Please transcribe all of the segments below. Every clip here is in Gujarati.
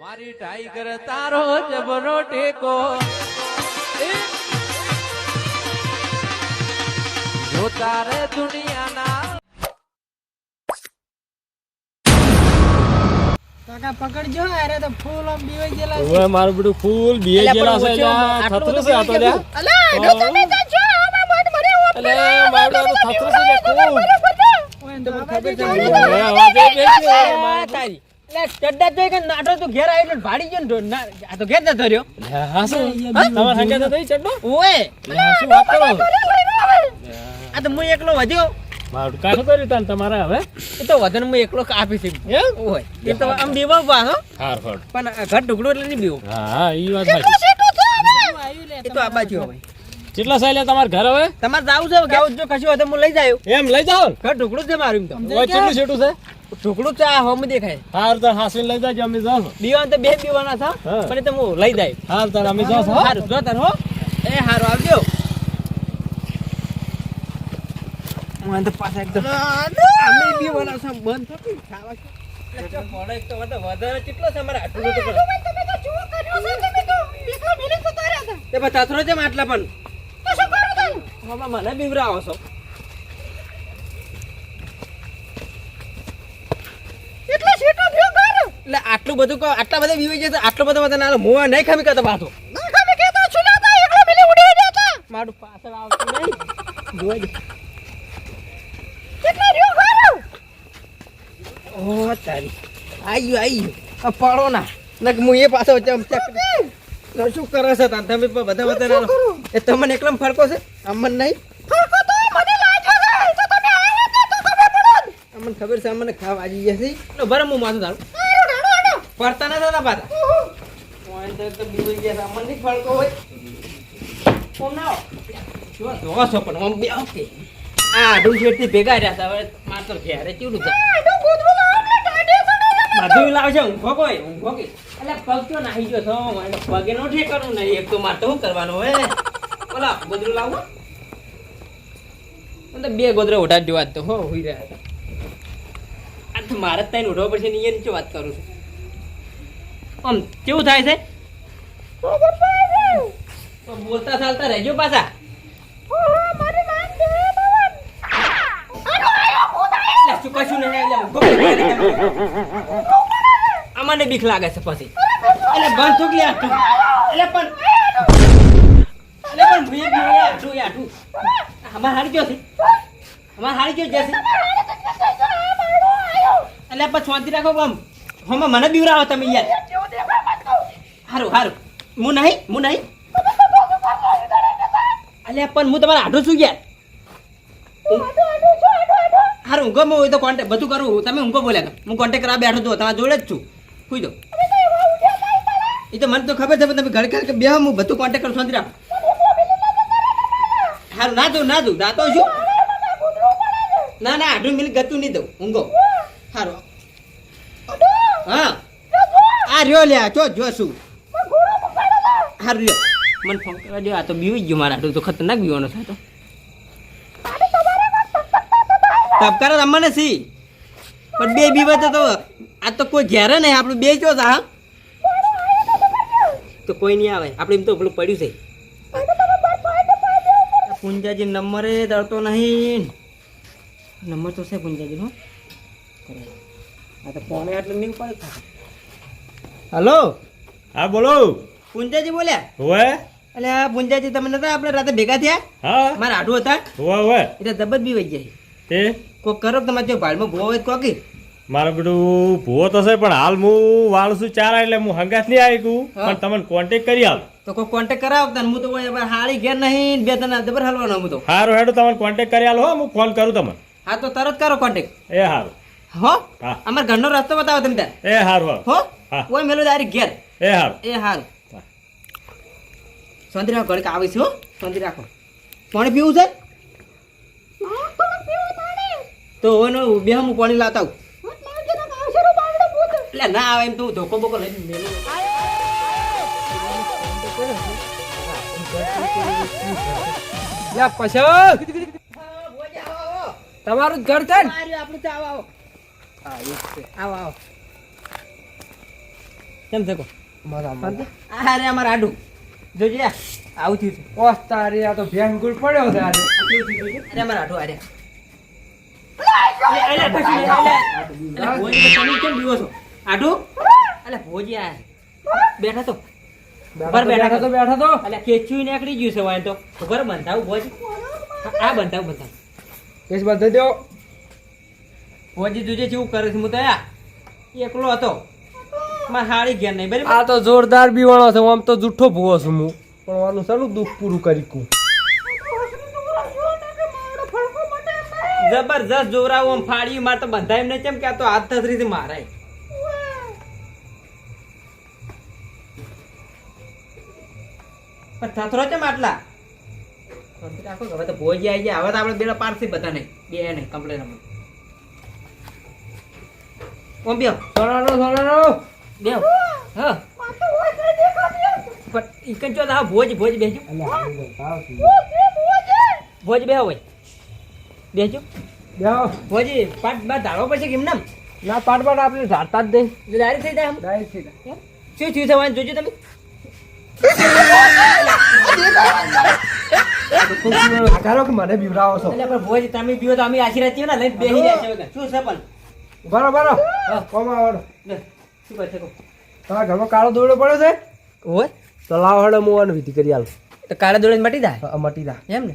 મારી ટાઈગર તારો જબરો ટેકો. જો તારે દુનિયાના કાકા પકડજો અરે તો ફૂલ આમ બીવાઈ ગયેલા છે. મારું બધું ફૂલ ગયેલા તો મારું તો ખૂબ. ઓય, તો ખબર છે હવે અવાજ એ બેસી તારી. ચડ્ડા તો નાટો તો ઘેર આવી એટલે ભાડી ગયો ને ના- આ તો ઘેર જતો રહ્યો. હા શું? તમારે હંગાત તો ચડ્ડો? ઓય. શું વાત કરો? આ તો હું એકલો વધ્યો. મારું કાઠું કર્યું તાન તમારે હવે. એ તો વધન હું એકલો કાપી છે. એમ? ઓય. એ તો આમ બીવો પાછો હાર ફળ. પણ આ ઘર ઢુકડું એટલે નહીં બીવો હા ઈ વાત સાચી. એ તો આ બાજુ હવે. કેટલા સાલ લ્યા ઘર હવે? તમારે જાવું છે જો કશું હોય તો હું લઈ જાયો એમ લઈ જાઓ ઘર ઢુકડું જ છે મારું એમ તો. કેટલું છેટું છે? ઢુકડું ચા આ હોમ દેખાય. હાર તો હાસી લઈ જાજો અમે જાઓ દીવાન તો બે બીવાના છો પણ તો હું લઈ જાય. હાર તો અમે જાઓ હાર જો તાર હો. એ હાર આવજો. મને તો પાછા એકદમ અમે બીવાના છો બંધ થતું ખાવા એટલે મોડો તો વધે- વધારે કેટલો છે મારા આટલું બધું પણ. તે પણ તો છે કરું પણ હમણાં મને બીવરાવો છો. એટલે આટલું બધું કહો આટલા બધા બીવાઈ જશે આટલો બધો બધા ના મોં નહીં ખમી કરતો પાછો મારું પાછળ આવતું નહીં. જોઈ દે. ઓહ, તારી. આયુ આયુ. આ પાડો ના. નક હું એ પાછો ચમ શું કરે છે તાર? તમે બધા બધા એ તમને એકલમ ફરકો છે? અમન નહીં? અમને ખબર છે અમને ખાવા આવી જશે બરાબર હું માથું તારું. ફરતા નતા થતા પાછા. તો બીજું ગયા નહીં હોય. કોમ ના જો ધોવા છો પણ આમ બે ઓકે. આ આડું શેઠથી ભેગા રહ્યા હતા હવે માર તો ઘેરે ચીવડું છે બધું લાવશે ઊંઘો કોઈ ઊંઘો કે. એટલે પગ તો નાહી ગયો છો પગે નો ઠેકાણું નહીં એક તો મારે તો શું કરવાનું હોય બોલા ગોદરું લાવો મને તો બે ગોદરે ઉઠાડી જોવા તો હો હોઈ રહ્યા હતા. મારે તઈને ઉઠવા પડશે ને એની વાત કરું છું. આમ કેવું થાય છે? બોલતા ચાલતા રહેજો પાછા. અમને બીક લાગે છે પછી. એટલે બંધ થુક લે એટલે પણ એટલે પણ લે આટલું અમાર હારી ગયો છે. અમાર હારી ગયો જશે એટલે પછી શાંતિ રાખો બમ હમણાં મને બીવરાવો તમે યાર. હારું હારું. હું નહીં હું નહીં. અલ્યા પણ હું તમારા આઢો છું યાર. હારું, ઊંઘો હું હોય તો કોન્ટેક બધું કરું. તમે ઊંઘો બોલ્યા હું કોન્ટેક કરવા બેઠો છું, તમારા જોડે જ છું. સુઈ દો એ તો મને તો ખબર છે તમે ઘર ઘરે બે હું બધું કોન્ટેક કરું શાંતિ રાખો. હારું, ના દઉં ના દઉં દાતો છું ના ના આઢું મિનિટ ગતું નહીં દઉં ઊંઘો. હારું. હા. આ રહ્યો, લ્યા, જો જો શું? હારું રહ્યો મને ફોન કરવા દો આ તો બીવી ગયો મારા આટલું તો ખતરનાક બીવાનો છે આ તો તબકારો રમવાને સી પણ બે બીવા તો તો આ તો કોઈ ઘેરે નહીં. આપણું બે ચો હા. તો કોઈ નહીં આવે. આપણે એમ તો પેલું પડ્યું છે. પૂંજાજી નંબરે દળતો નહીં. નંબર તો છે પુંજાજી નો આ તો ફોને એટલે નહીં પડે હલો. હા બોલો. પુંજાજી બોલ્યા હોવે. એટલે આ પુંજાજી તમે નતા આપણે રાતે ભેગા થયા? હા. મારા આડું હતા. હોવે હોય એટલે દબત બી વહી જાય. તે? કોક કરો તમારે જો ભાડમાં ભૂવો હોય કોકી? મારે બધું ભૂવો તો છે પણ હાલ હું વાળું છું ચાર એટલે હું હંગાત નહીં આવી ગયું. પણ તમને કોન્ટેક કરી આવ તો કોઈ કોન્ટેક કરાવો તને? હું તો હાળી ઘેર નહીં બે તને દબર હલવાનો હું તો. સારું હેડો તમને કોન્ટેક કરી આલો હો હું ફોન કરું તમને. હા તો તરત કરો કોન્ટેક એ સારું હો? અમાર ઘરનો રસ્તો બતાવો તમે ત્યાં. એ સારું હા. હો. કોઈ મેલો તારી ઘેર. એ સારું એ હારું. શાંતિ રાખો ઘડકા આવે છે હો. શાંતિ રાખો. પાણી પીવું છે? તો હવે બે હું પાણી લાતા આવું. એટલે ના આવે એમ તો હું ધોકો બોકો લઈ મેલું. યા તમારું જ ઘર છે ને? આપણું તો આવો કેમ છે કો? અરે આ આડું. જોજે. આવું થયું ઓસ તારે આ તો ભેંગુલ પડ્યો છે આજે. અરે અમાર આઠો આ રે અલે, અલે, પછી લે, અલે. અલે, ભોજી, તમે કેમ બીવો છો? આડું અલે ભોજી આ બેઠા તો. બેઠા તો બેઠા તો. અલે કેચ્યું નીકળી ગયું છે વાય તો. ખબર બંધાવું ભોજ. આ બંધાવું બંધાવ. કેસ બધે દો ભોજી જોજે જેવું કરે છે હું તો આ એકલો હતો. મારે હાળી ઘેર નહીં બરાબર? આ તો જોરદાર બીવાણો છે આમ તો જુઠ્ઠો ભૂવો છું હું. પણ આનું સારું દુઃખ પૂરું કરી કું જબરજસ્ત જોરાવું આમ ફાડ્યું મારે તો બંધાય નહીં કેમ કે આ તો હાથ થસરીથી મારાય. પણ થતરો છે માટલા રાખો હવે તો ભોજી આવી ગયા. હવે તો આપણે બેડા પારસી બધા નહીં બે નહીં કમ્પ્લેન ઓમ બેહો. સોનાનો સોનાનો બેહો. હા. પણ ઈકન ચો હા ભોજ ભોજ બેજો ભોજ બેહો ભાઈ બેજો ભોજી પાટ બાર ધારવો પડશે કેમ નામ? ના પાટ પાટ આપણે ઝાડતા જ નહીં. દારી થઈ જાય થઈ જાય. શું થયું છે વાંચો જોજો તમે? આધારો કે મને બીવરાવો છો. એટલે પણ ભોજ તમે પીવો તો અમે આશીર્વાદ થયો ને લઈને બેસી રહ્યા છે શું છે પણ? બરો બરો. કોમ આવડો લે, શું કહો તમારા ઘરમાં કાળો દોડો પડ્યો છે? ઓય તો લાવ હડો આનું વિધિ કરી આલો. તો કાળા દોડે મટી જાય? હા, મટી જાય. એમ ને.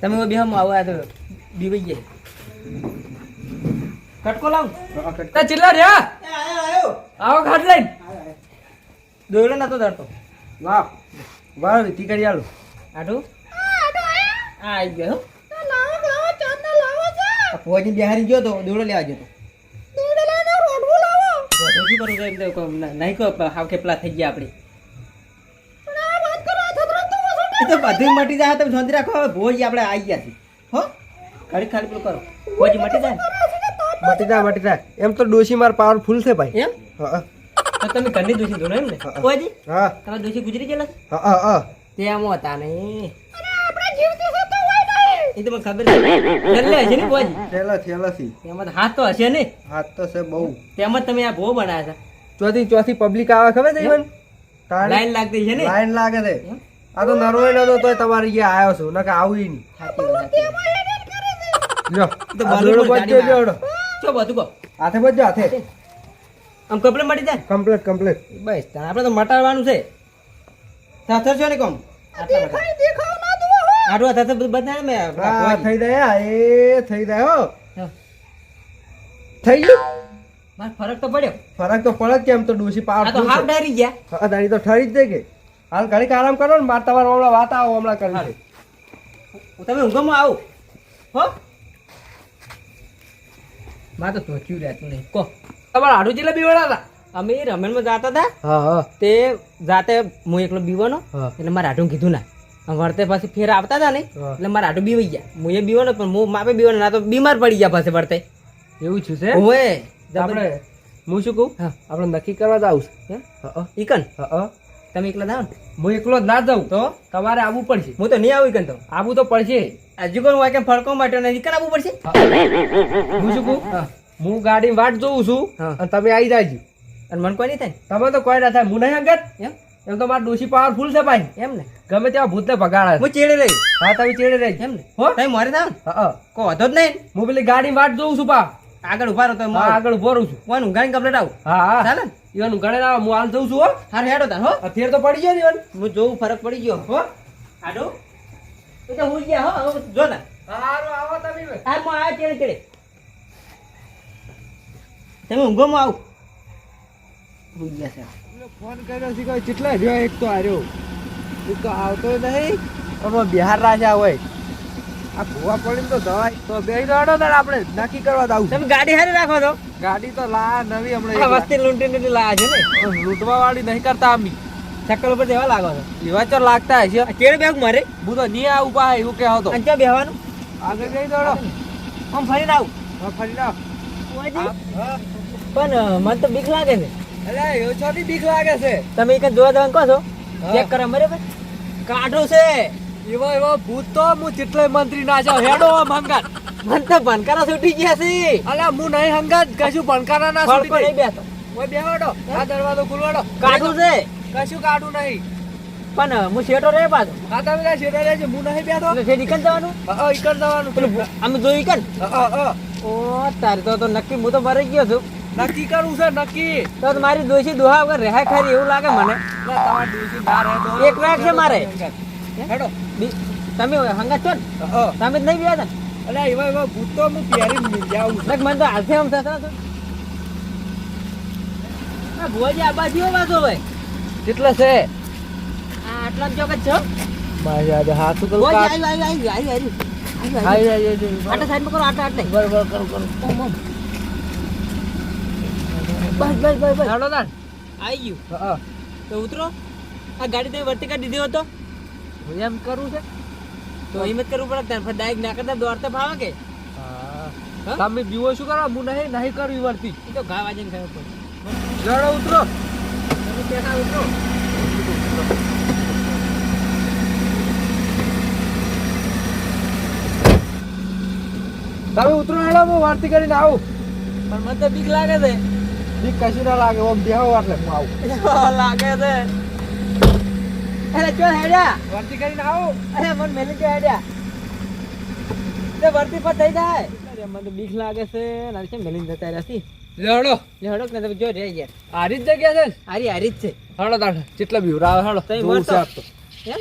તમે બે હમ આવો આ તો બીવાઈ ગયા કટકો લાવ. તા ચિલ્લા રહ્યા? આવો ખાટ લઈને. દોડો નતો ધરતો. લાવ. વાર વિધિ કરી આલું. આટું? આ આવી ગયો ભોજી બિહારી ગયો તો દોડો લેવા ગયો તો. શું કરું એમ તો નહીં કહો હાવ ખેપલા થઈ ગયા આપણે એ તો બધું મટી જાય તમે શાંતિ રાખો હવે ભોજ આપણે આવી ગયા છે હો? ખાલી ખાલી પેલું કરો. ભોજ મટી જાય મટી જાય મટી જાય. એમ તો ડોશી માર પાવરફુલ છે ભાઈ. એમ? હા તો તમે ઘરની દોશી ધોનો એમ ને? ભોજી? હા. તમારા દોશી ગુજરી ગયેલા હા હા. તે આમ હતા નહીં. એ તો મને ખબર છે? છેલ્લે હશે ને તેમાં હાથ તો હશે ને? હાથ તો છે બહુ. તેમાં તમે આ ભો બનાવ્યા ચોથી ચોથી પબ્લિક આવે ખબર છે ઈવન લાઈન લાગતી છે ને? લાઈન લાગે છે. આ તો નરોય નતો તોય તમારે અહીંયા આવ્યો છું નકા આવું નહીં. લ્યો તો આ બચ્યો બચજો ચો બધું કો હાથે બચ્યો હાથે? આમ કપડે મટી જાય? Complete complete. બસ આપણે તો મટાડવાનું છે. થાથર છો ને કોમ? આટલા બધા આટલું આ થતા બધું બધા મે હા થઈ ગયા એ થઈ જાય હો. થઈ ગયું? મારે ફરક તો પડ્યો. ફરક તો પડે કેમ તો ડોશી પાવર તો હાફ ડાયરી ગયા. હા તો ઠરી જ દે કે. હાલ ઘડીક આરામ કરો ને માર તમારો હમણાં વાત આવો હમણાં કરી હારું. તમે ઊંઘમાં આવો. હો? માં તો ધોચ્યું રહેતું નહીં. કહો તમારે આડું જેટલા બીવડા હતા અમે રમણમાં જતા હતા. હા હા. તે જાતે હું એકલો બીવાનો હા. એટલે મારે આડું કીધું ના. વળતે પછી ફેર આવતા હતા ને હા. એટલે મારા આટું બીવાઈ ગયા. હું એ બીવાનો પણ હું માપે બીવાનો ના તો બીમાર પડી ગયા પાસે વળતે. એવું છું છે? ઓએ આપણે હું શું કહું? આપણે નક્કી કરવા જ આવું હે? હા ઈકન? હા તમે એકલા જાઓ ને. હું એકલો જ ના જાઉં તો તમારે આવવું પડશે. હું તો નહીં આવું ઇકન તો. આવવું તો પડશે. હજુ કોઈ વાંકે ફડકો માટે નહીં ઈકન આવવું પડશે? હું. શું કહું? હું. ગાડી વાટ જોઉં છું હા. અને તમે આવી જાયજો અને મને કોઈ નહીં થાય તમે તો કોઈ ના થાય. હું નહીં અંગત એમ? એમ તો મારા ડોશી પાવરફુલ છે ભાઈ. એમ ને? ગમે ત્યાં ભૂતને ભગાડે. હું ચેડે રહી. હા તમે ચેડે રહી. એમ ને? હો? તમે મારે થાવ હા હા. કોઈ જ નહીં. હું પેલી ગાડી વાટ જોઉં છું પા. આગળ ઊભા રહો તો હા આગળ ઊભો રહું છું. હું ઊંઘાણી કમ્પ્લેટ આવું હા હા. ચાલે ઈવન ઘણે ના હું હાલ જઉં છું હો. હારું હેડો તાર હો. ફેર તો પડી ગયો ને ઈવન. હું જોઉં ફરક પડી ગયો. હો. આડો એ તો હું ગયા હો. જો ને. હારો આવો તમે હા હું આ ચેડે ચેડે. તમે ઊંઘોમાં આવું. ભૂલ ગયા છે. ફોન કર્યો છે કોઈ કેટલા રહ્યો એક તો આર્યો એક તો આવતો નહીં આમાં બિહાર રાજા હોય. આ ભૂવા પડીને તો દવાઈ તો બે દોડો તાર આપણે નક્કી કરવા જાવ તમે ગાડી હારી રાખો તો. ગાડી તો લા નવી હમણાં વસ્તી લૂંટી લૂંટી લાયા છે ને. લૂંટવા વાળી નહીં કરતા અમી. ચક્કર ઉપર જેવા લાગો છો. એવા તો લાગતા હશે. આ ચેડે બેગ મારે. હું તો નહીં આવું ઊભા એવું કે હતો. અને ક્યાં બેહવાનું. આગળ જઈ દોડો આમ ફરીને આવું. હા, ફરી ના પણ મને તો બીક લાગે છે. છોટી બીક લાગે છે. તમે એક જોવા જવાનું કહો છો? ચેક કરો બરાબર? કાઢું છે. એવો એવો ભૂત તો હું મંત્રી ના હેડો આમ તો ભનકારા છૂટી ગયા છે. અલા હું નહીં હંગાત કશું ભણકારા ના છૂટી નહીં. દઈ. ઓય બેહવાડો આ દરવાજો ખુલવાડો. કાઢું છે. કશું કાઢું નહીં. પણ હું શેઠો રે પાછો. આ તમે રહેજો હું નહીં બેઠો? એટલે શેઠ જવાનું? હા જવાનું. પેલું ઈકન? હા હા. ઓ તારે તો તો નક્કી હું તો મરી ગયો છું. નક્કી કરવું છે નક્કી તો તો મારી દોશી દોહા વગર રહે ખરી એવું લાગે મને તમારે ના રહે એક રાખ છે મારે. હેડો તમે હંગા છો ને તમે જ નહીં હતા અલ્યા એવા એવા ભૂત તો હું નીકળી આવું છું. મને તો હાથે આમ થતા. આ ભુવાજી આ બાજુ આવો પાછો હવે. કેટલા છે આ આટલા જ ચોક જ છો મારા હાથ તો ભુવાજી આવ્યું, આવ્યું, આવ્યું, આવ્યું, આવ્યું. આવ્યું, આવ્યું. આટલા સાઈડમાં કરો, આટલા, આટલા. બરોબર કરું કરું ઓમ, ઓમ. બસ બસ બસ બસ. હેડો તાણ. આવી ગયું. હા તો ઉતરો. આ ગાડી તમે વર્તી કાઢી દીધો હતો એમ કરવું છે. તો હિંમત કરવું પડે ડાયરેક્ટ ના કરતા દોડતા ફાવે કે? તમે બીવો શું કરો? હું નહીં નહીં કરવી વર્તી. એ તો ઘા વાજીને ખાવ પડે લડો ઉતરો. તમે પેલા ઉતરો. તમે ઉતરો હેડો હું વર્તી કરીને આવું. પણ મને તો બીક લાગે છે. બીક કશું ના લાગે ઓમ બેહો એટલે હું આવું. લાગે છે. અરે ચો હેડ્યા. વર્તી કરીને આવું. અરે મન મેલી ચો હેડ્યા. તે વર્તી પર થઈ જાય. અરે મને તો બીક લાગે છે. ના છે મેલીને જતા રહ્યા છી. લેડો જે ને તમે જો રે યાર આરી જ જગ્યા છે આરી હારી હારી જ છે. હળો તાણ. કેટલા બી રાવ હળો તઈ જોવું મળતો. છે આપ તો. એમ?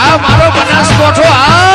આ મારો બનાસકોઠો આ